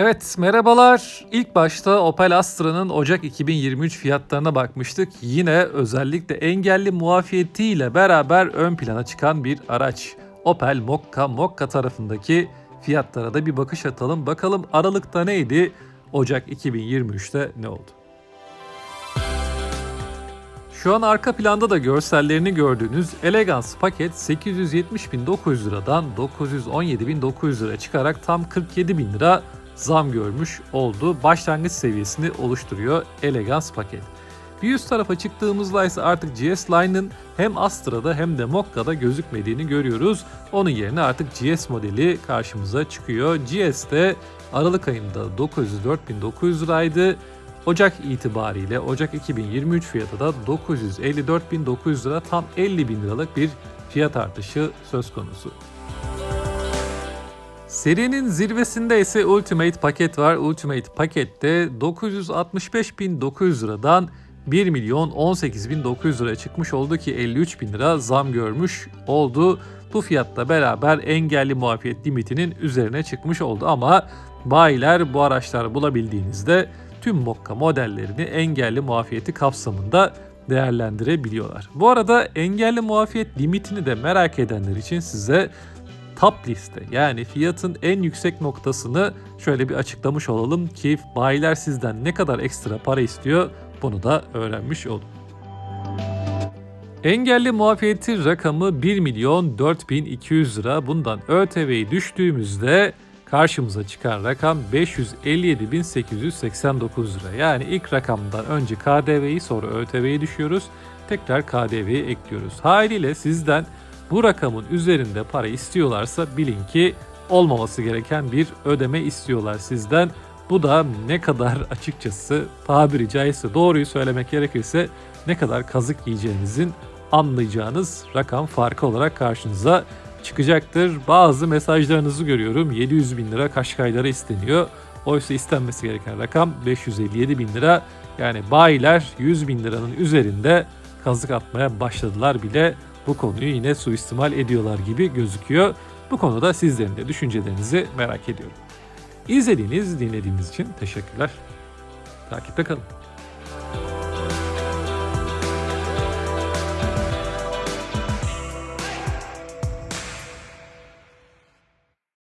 Evet merhabalar. İlk başta Opel Astra'nın Ocak 2023 fiyatlarına bakmıştık. Yine özellikle engelli muafiyetiyle beraber ön plana çıkan bir araç. Opel Mokka, Mokka tarafındaki fiyatlara da bir bakış atalım. Bakalım Aralık'ta neydi? Ocak 2023'te ne oldu? Şu an arka planda da görsellerini gördüğünüz Elegance paket 870.900 liradan 917.900 lira çıkarak tam 47.000 lira zam görmüş oldu. Başlangıç seviyesini oluşturuyor Elegance paket. Bir üst tarafa çıktığımızda ise artık GS Line'ın hem Astra'da hem de Mokka'da gözükmediğini görüyoruz. Onun yerine artık GS modeli karşımıza çıkıyor. GS'de Aralık ayında 904.900 liraydı. Ocak itibariyle Ocak 2023 fiyatı da 954.900 lira tam 50.000 liralık bir fiyat artışı söz konusu. Serinin zirvesinde ise Ultimate paket var. Ultimate pakette 965.900 liradan 1 milyon 18.900 liraya çıkmış oldu ki 53 bin lira zam görmüş oldu. Bu fiyatla beraber engelli muafiyet limitinin üzerine çıkmış oldu ama bayiler bu araçlar bulabildiğinizde tüm Mokka modellerini engelli muafiyeti kapsamında değerlendirebiliyorlar. Bu arada engelli muafiyet limitini de merak edenler için size top liste yani fiyatın en yüksek noktasını şöyle bir açıklamış olalım ki bayiler sizden ne kadar ekstra para istiyor bunu da öğrenmiş olun. Engelli muafiyeti rakamı 1 milyon 4200 lira. Bundan ÖTV'yi düştüğümüzde karşımıza çıkan rakam 557.889 lira. Yani ilk rakamdan önce KDV'yi sonra ÖTV'yi düşüyoruz. Tekrar KDV'yi ekliyoruz. Haliyle sizden bu rakamın üzerinde para istiyorlarsa bilin ki olmaması gereken bir ödeme istiyorlar sizden. Bu da ne kadar açıkçası tabiri caizse doğruyu söylemek gerekirse ne kadar kazık yiyeceğinizin anlayacağınız rakam farkı olarak karşınıza çıkacaktır. Bazı mesajlarınızı görüyorum 700 bin lira Kaşkaylara isteniyor. Oysa istenmesi gereken rakam 557 bin lira. Yani bayiler 100 bin liranın üzerinde kazık atmaya başladılar bile bu konuyu yine suistimal ediyorlar gibi gözüküyor. Bu konuda sizlerin de düşüncelerinizi merak ediyorum. İzlediğiniz, dinlediğiniz için teşekkürler. Takipte kalın.